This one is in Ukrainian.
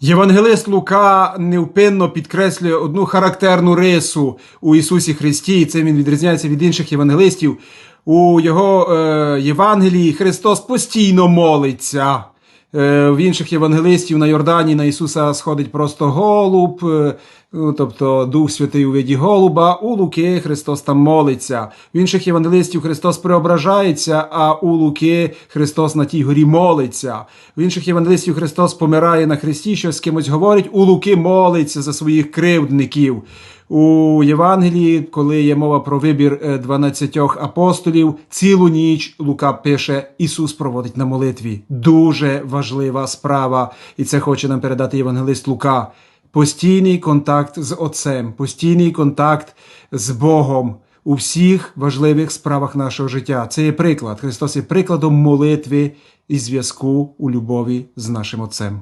Євангелист Лука невпинно підкреслює одну характерну рису у Ісусі Христі, і цим він відрізняється від інших євангелистів. У його е, Євангелії Христос постійно молиться. Е, в інших євангелистів на Йордані на Ісуса сходить просто голуб, е, ну, тобто Дух Святий у виді голуба. У Луки Христос там молиться. В інших євангелистів Христос преображається, а у Луки Христос на тій горі молиться. В інших євангелистів Христос помирає на хресті, щось з кимось говорить. У Луки молиться за своїх кривдників. У Євангелії, коли є мова про вибір е, 12 апостолів, цілу ніч Лука пише: Ісус проводить на молитві. Дуже важлива справа, і це хоче нам передати євангелист Лука. Постійний контакт з Отцем, постійний контакт з Богом у всіх важливих справах нашого життя. Це є приклад. Христос є прикладом молитви і зв'язку у любові з нашим Отцем.